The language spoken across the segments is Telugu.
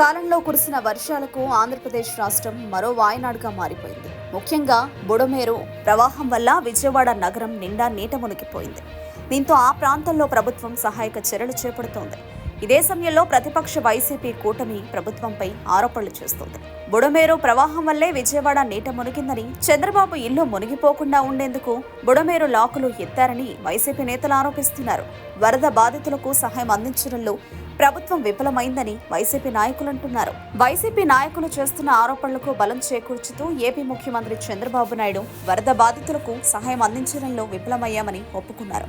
కాలంలో కురిసిన వర్షాలకు ఆంధ్రప్రదేశ్ రాష్ట్రం మరో వాయనాడుగా మారిపోయింది. ముఖ్యంగా బుడమేరు ప్రవాహం వల్ల విజయవాడ నగరం నిండా నీట మునిగిపోయింది. దీంతో ఆ ప్రాంతంలో ప్రభుత్వం సహాయక చర్యలు చేపడుతోంది. ఇదే సమయంలో ప్రతిపక్ష వైసీపీ కూటమి ప్రభుత్వంపై ఆరోపణలు చేస్తోంది. బుడమేరు ప్రవాహం వల్లే విజయవాడ నీట మునిగిందని చంద్రబాబు ఇల్లు మునిగిపోకుండా ఉండేందుకు బుడమేరు లాకులు ఎత్తారని వైసీపీ నేతలు ఆరోపిస్తున్నారు. వరద బాధితులకు సహాయం అందించడంలో ప్రభుత్వం విఫలమైందని వైసీపీ నాయకులు అంటున్నారు. వైసీపీ నాయకులు చేస్తున్న ఆరోపణలకు బలం చేకూర్చుతూ ఏపీ ముఖ్యమంత్రి చంద్రబాబు నాయుడు వరద బాధితులకు సహాయం అందించడంలో విఫలమయ్యామని ఒప్పుకున్నారు.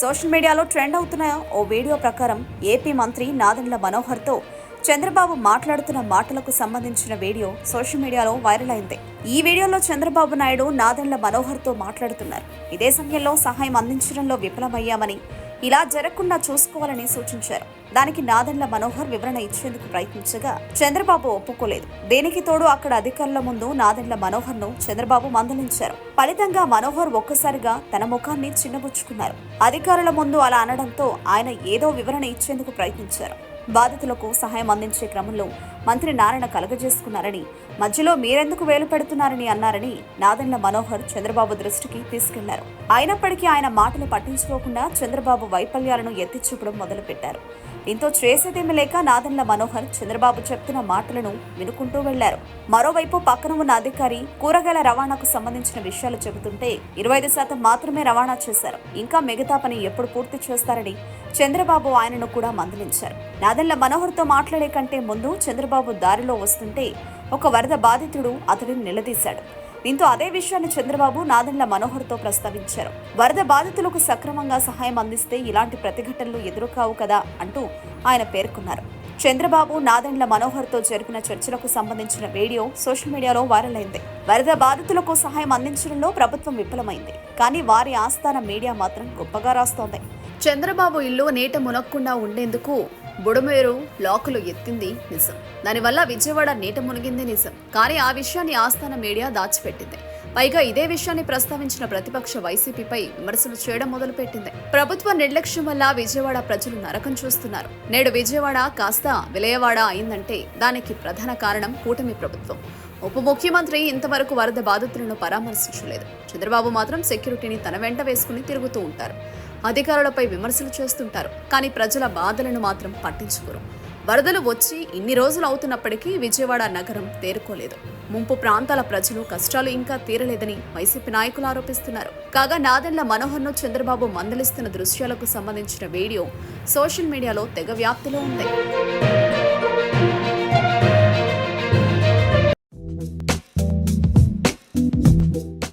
సోషల్ మీడియాలో ట్రెండ్ అవుతున్న ఓ వీడియో ప్రకారం ఏపీ మంత్రి నాదెండ్ల మనోహర్తో చంద్రబాబు మాట్లాడుతున్న మాటలకు సంబంధించిన వీడియో సోషల్ మీడియాలో వైరల్ అయింది. ఈ వీడియోలో చంద్రబాబు నాయుడు నాదెండ్ల మనోహర్తో మాట్లాడుతున్నారు. ఇదే సమయంలో సహాయం అందించడంలో విఫలమయ్యామని ఇలా జరగకుండా చూసుకోవాలని సూచించారు. దానికి నాదెండ్ల మనోహర్ వివరణ ఇచ్చేందుకు ప్రయత్నించగా చంద్రబాబు ఒప్పుకోలేదు. దేనికి తోడు అక్కడ అధికారుల ముందు నాదెండ్ల మనోహర్ను చంద్రబాబు మందలించారు. ఫలితంగా మనోహర్ ఒక్కసారిగా తన ముఖాన్ని చిన్నబుచ్చుకున్నారు. అధికారుల ముందు అలా అనడంతో ఆయన ఏదో వివరణ ఇచ్చేందుకు ప్రయత్నించారు. బాధితులకు సహాయం అందించే క్రమంలో మంత్రి నారాయణ కలగజేసుకున్నారని మధ్యలో మీరెందుకు వేలు పెడుతున్నారని అన్నారని నాదెండ్ల మనోహర్ చంద్రబాబు దృష్టికి తీసుకెళ్ళారు. అయినప్పటికీ ఆయన మాటలు పట్టించుకోకుండా చంద్రబాబు వైఫల్యాలను ఎత్తి చూపడం మొదలుపెట్టారు. దీంతో చేసేదేమీ లేక నాదన్ల మనోహర్ చంద్రబాబు చెప్తున్న మాటలను వినుకుంటూ వెళ్ళారు. మరోవైపు పక్కన ఉన్న అధికారి కూరగాయల రవాణాకు సంబంధించిన విషయాలు చెబుతుంటే ఇరవై ఐదు శాతం మాత్రమే రవాణా చేశారు. ఇంకా మిగతా పని ఎప్పుడు పూర్తి చేస్తారని చంద్రబాబు ఆయనను కూడా మందలించారు. నాదన్ల మనోహర్తో మాట్లాడే కంటే ముందు చంద్రబాబు దారిలో వస్తుంటే ఒక వరద బాధితుడు అతడిని నిలదీశాడు. దీంతో అదే విషయాన్ని చంద్రబాబు నాదెండ్ల మనోహర్తో ప్రస్తావించారు. వరద బాధితులకు సక్రమంగా సహాయం అందిస్తే ఇలాంటి ప్రతిఘటనలు ఎదురుకావు కదా అంటూ ఆయన పేర్కొన్నారు. చంద్రబాబు నాదెండ్ల మనోహర్తో జరిపిన చర్చలకు సంబంధించిన వీడియో సోషల్ మీడియాలో వైరల్ అయింది. వరద బాధితులకు సహాయం అందించడంలో ప్రభుత్వం విఫలమైంది. కానీ వారి ఆస్థాన మీడియా మాత్రం గొప్పగా రాస్తోంది. చంద్రబాబు ఇల్లు నీట మునక్కుండా ఉండేందుకు బుడమేరు లాకులు ఎత్తింది నిజం. దానివల్ల విజయవాడ నీట మునిగింది నిజం. కానీ ఆ విషయాన్ని ఆస్థాన మీడియా దాచిపెట్టింది. పైగా ఇదే విషయాన్ని ప్రస్తావించిన ప్రతిపక్ష వైసీపీపై విమర్శలు చేయడం మొదలుపెట్టింది. ప్రభుత్వ నిర్లక్ష్యం వల్ల విజయవాడ ప్రజలు నరకం చూస్తున్నారు. నేడు విజయవాడ కాస్త విలయవాడ అయిందంటే దానికి ప్రధాన కారణం కూటమి ప్రభుత్వం. ఉప ముఖ్యమంత్రి ఇంతవరకు వరద బాధితులను పరామర్శించలేదు. చంద్రబాబు మాత్రం సెక్యూరిటీని తన వెంట వేసుకుని తిరుగుతూ ఉంటారు. అధికారులపై విమర్శలు చేస్తుంటారు. కానీ ప్రజల బాధలను మాత్రం పట్టించుకోరు. వరదలు వచ్చి ఇన్ని రోజులు అవుతున్నప్పటికీ విజయవాడ నగరం తేరుకోలేదు. ముంపు ప్రాంతాల ప్రజలు కష్టాలు ఇంకా తీరలేదని వైసీపీ నాయకులు ఆరోపిస్తున్నారు. కాగా నాదెండ్ల మనోహర్ను చంద్రబాబు మందలిస్తున్న దృశ్యాలకు సంబంధించిన వీడియో సోషల్ మీడియాలో తెగ వ్యాప్తిలో ఉంది.